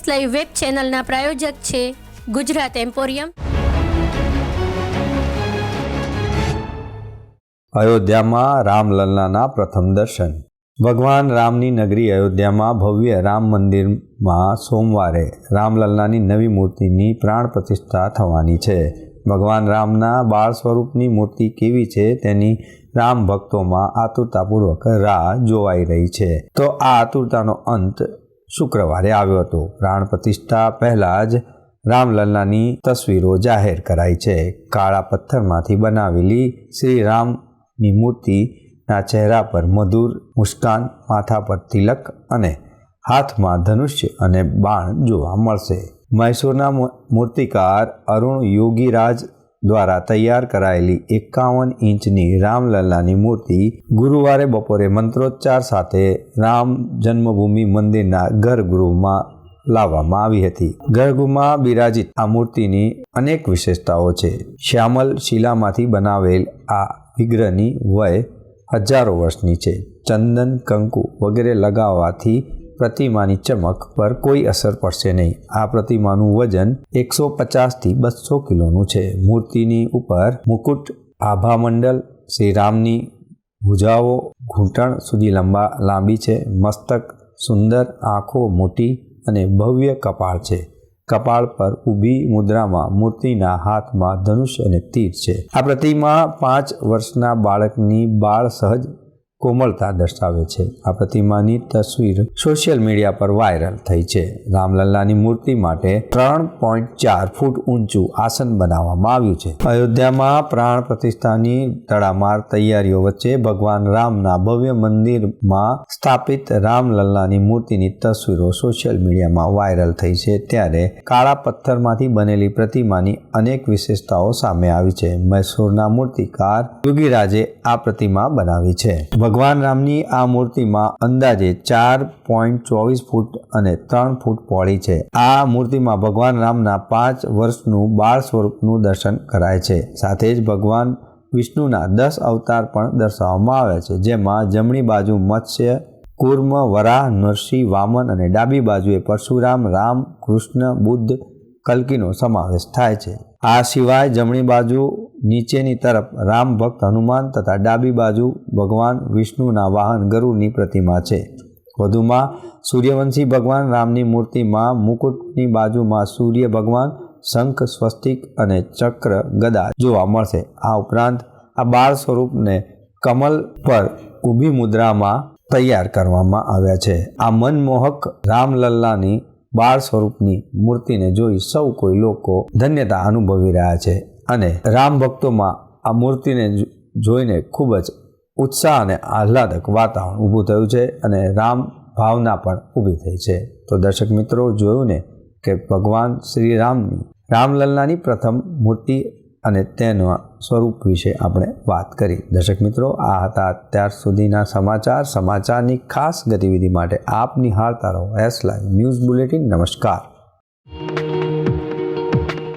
S live web ચેનલના પ્રાયોજક છે Gujarat emporium. અયોધ્યામાં રામલલ્લાના પ્રથમ દર્શન. ભગવાન રામની નગરી અયોધ્યામાં ભવ્ય રામ મંદિરમાં સોમવારે રામલલ્લાની નવી મૂર્તિની પ્રાણ પ્રતિષ્ઠા થવાની છે. ભગવાન રામના બાળ સ્વરૂપની મૂર્તિ કેવી છે તેની રામ ભક્તોમાં આતુરતાપૂર્વક રાહ જોવાઈ રહી છે. તો આ આતુરતાનો અંત શુક્રવારે આવ્યો હતો. પ્રાણ પ્રતિષ્ઠા પહેલાં જ રામલલ્લાની તસવીરો જાહેર કરાઈ છે. કાળા પથ્થરમાંથી બનાવેલી શ્રી રામની મૂર્તિના ચહેરા પર મધુર મુસ્કાન, માથા પર તિલક અને હાથમાં ધનુષ્ય અને બાણ જોવા મળશે. મૈસૂરના મૂર્તિકાર અરુણ યોગીરાજ દ્વારા તૈયાર કરાયેલી એકાવન ઇંચની રામલલ્લાની મૂર્તિ ગુરુવારે બપોરે મંત્રોચ્ચાર સાથે રામ જન્મભૂમિ મંદિરના ગર્ભગૃહમાં લાવવામાં આવી હતી. ગર્ભમાં બિરાજિત આ મૂર્તિની અનેક વિશેષતાઓ છે. શ્યામલ શિલામાંથી બનાવેલ આ વિગ્રહની વય હજારો વર્ષની છે. ચંદન, કંકુ વગેરે લગાવવાથી પ્રતિમાની ચમક પર કોઈ અસર પડશે નહીં. આ પ્રતિમાનું વજન એકસો પચાસથી બસો કિલોનું છે. મૂર્તિની ઉપર મુકુટ આભામંડલ, શ્રીરામની ભુજાઓ, ઘૂંટણ સુધી લંબા, લાંબી છે. મસ્તક, સુંદર, આંખો મોટી અને ભવ્ય કપાળ છે. કપાળ પર ઊભી મુદ્રામાં મૂર્તિના હાથમાં ધનુષ અને તીર છે. આ પ્રતિમા પાંચ વર્ષના બાળકની બાળ સહજ કોમળતા દર્શાવે છે. આ પ્રતિમાની તસવીર સોશિયલ મીડિયા પર વાયરલ થઈ છે. રામલલ્લાની મૂર્તિ માટે ત્રણ પોઈન્ટ ચાર ફૂટ ઊંચું આસન બનાવવામાં આવ્યું છે. અયોધ્યામાં પ્રાણ પ્રતિષ્ઠાની તડામાર તૈયારીઓ વચ્ચે ભગવાન રામના ભવ્ય મંદિરમાં સ્થાપિત રામલલ્લાની મૂર્તિની તસવીરો સોશિયલ મીડિયામાં વાયરલ થઈ છે. ત્યારે કાળા પથ્થરમાંથી બનેલી પ્રતિમાની અનેક વિશેષતાઓ સામે આવી છે. મૈસૂરના મૂર્તિકાર યોગીરાજે આ પ્રતિમા બનાવી છે. ભગવાન રામની આ મૂર્તિમાં અંદાજે ચાર પોઈન્ટ ચોવીસ ફૂટ અને ત્રણ ફૂટ પહોળી છે. આ મૂર્તિમાં ભગવાન રામના પાંચ વર્ષનું બાળ સ્વરૂપનું દર્શન કરાય છે. સાથે જ ભગવાન વિષ્ણુના દસ અવતાર પણ દર્શાવવામાં આવે છે. જેમાં જમણી બાજુ મત્સ્ય, કુર્મ, વરાહ, નરસિંહ, વામન અને ડાબી બાજુએ પરશુરામ, રામ, કૃષ્ણ, બુદ્ધ, કલ્કીનો સમાવેશ થાય છે. આ સિવાય જમણી બાજુ નીચેની તરફ રામ ભક્ત હનુમાન તથા ડાબી બાજુ ભગવાન વિષ્ણુના વાહન ગરુડની પ્રતિમા છે. વધુમાં સૂર્યવંશી ભગવાન રામની મૂર્તિમાં મુકુટની બાજુમાં સૂર્ય ભગવાન, શંખ, સ્વસ્તિક અને ચક્ર ગદા જોવા મળશે. આ ઉપરાંત આ બાળ સ્વરૂપને કમલ પર ઊભી મુદ્રામાં તૈયાર કરવામાં આવ્યા છે. આ મનમોહક રામલલ્લાની બાળ સ્વરૂપની મૂર્તિને જોઈ સૌ કોઈ લોકો ધન્યતા અનુભવી રહ્યા છે. અને રામ ભક્તોમાં આ મૂર્તિને જોઈને ખૂબ જ ઉત્સાહ અને આહલાદક વાતાવરણ ઊભું થયું છે અને રામ ભાવના પણ ઊભી થઈ છે. તો દર્શક મિત્રો, જોયું ને કે ભગવાન શ્રી રામની, રામલલ્લાની પ્રથમ મૂર્તિ અને તેના સ્વરૂપ વિશે આપણે વાત કરી. દર્શક મિત્રો, આ હતા અત્યાર સુધીના સમાચાર. સમાચારની ખાસ ગતિવિધિ માટે આપ નિહાળતા રહો. એસ લાઈવ ન્યૂઝ બુલેટિન નમસ્કાર.